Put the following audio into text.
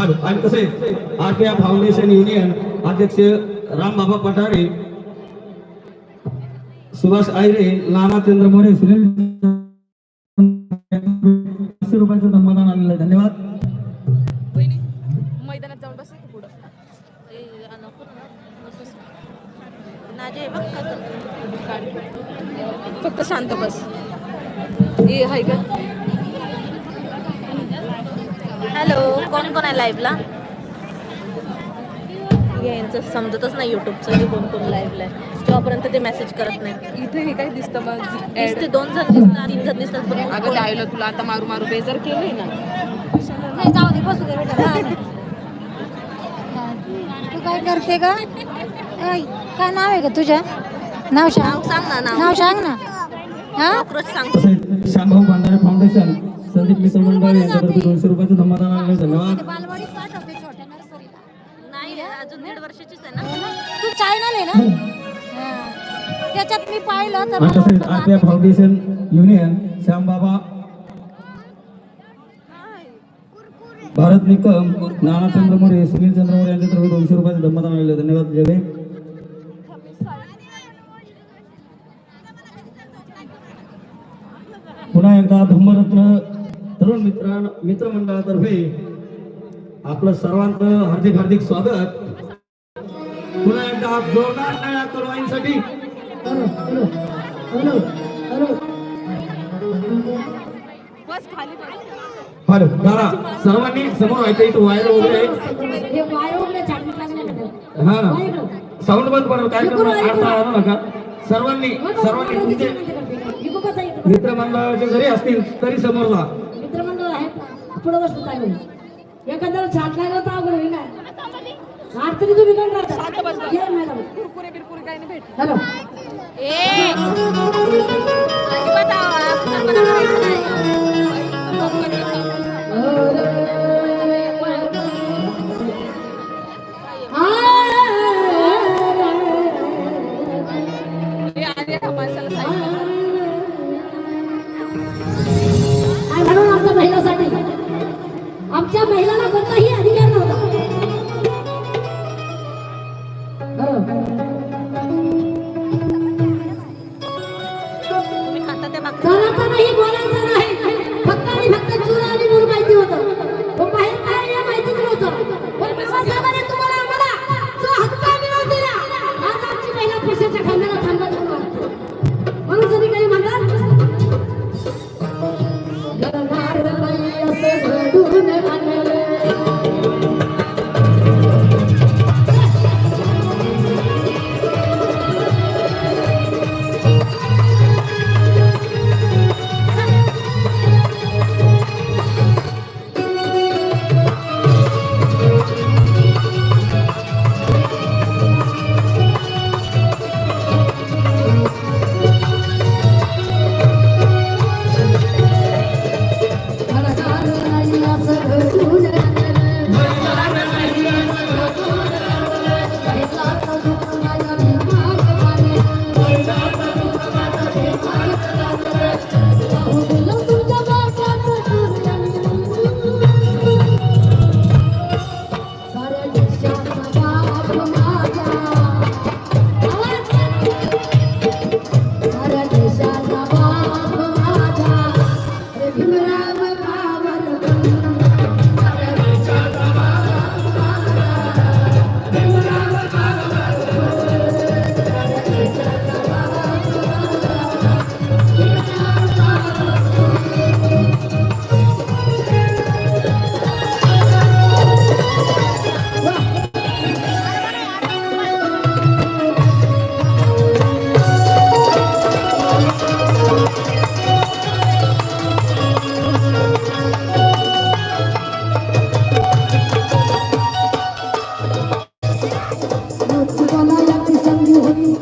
फार आणि तसेच आरपीआय फाउंडेशन युनियन अध्यक्ष रामबाबा पठारे सुभाष आयरे लामाचंद्र चंद्र मोरे सुनील रुपयाचं आलेलं आहे. धन्यवाद. मैदानात जाऊन बस पुढं. फक्त शांत बस. हे आहे का हॅलो कोण कोण आहे लाईव्हला यांचं समजतच नाही युट्यूबचं की कोण कोण लाईव्हला आहे. जेव्हापर्यंत ते मेसेज करत नाही. इथे हे काय दिसतं मग नुसते दोन जण दिसतात तीन जण दिसतात पण मग अगं डायलॉग तुला आता मारू मारू बेजार केलंय ना. नाही जाऊ दे बसू दे बेटा नाही. तू काय करते का ऐ, काय नाव आहे का तुझ्या नाव सांग. नाव सांग ना नाव. नाव सांग ना. हा? कॉक्रोच सांग श्यामभाऊ भांडारे फाउंडेशन संदीप मित्रमंडळ यांच्यातर्फे दोनशे रुपयाचं आलेलं आहे धन्यवाद. छोट्या नर्सरीला. नाही अजून दीड वर्षाचीच आहे ना? तू चॅनल आहे ना? हा. त्याच्यात मी पाहिलं तर आणि मला तसेच वाटलं RPI foundation union Shyambaba Bharat Nikam Nanachandra More Sunil Chandra More यांच्यातर्फे दोनशे रुपयाचं आलेलं आहे धन्यवाद जय. पुन्हा एकदा धम्मरत्न तरुण मित्र मित्रमंडळातर्फे आपलं सर्वांचं हार्दिक हार्दिक स्वागत. पुन्हा एकदा जोरदार टाळ्या तरुणाईंसाठी. हॅलो दादा सर्वांनी समोर व्हायचं इथं वायर वगैरे. आहे हे? हा ना. साऊंड बंद पडेल कार्यक्रम अडथळा आणू नका. सर्वांनी सर्वांनी तुमचे इकडं बसा, इकडं बसा. मित्रमंडळाचे जरी असतील तरी समोर जा मित्रमंडळ आहे. पुढे बसलं चांगलं एखाद्याला छाट लागलं तर अवघड होईल ना. अडचणी तुम्ही कोण राहता? हॅलो. ए! आणि म्हणून आमच्या महिलासाठी आमच्या महिलांना कोणताही अधिकार नव्हता. चालायचं नाही बोलायचं. नाच गलाया के संग होली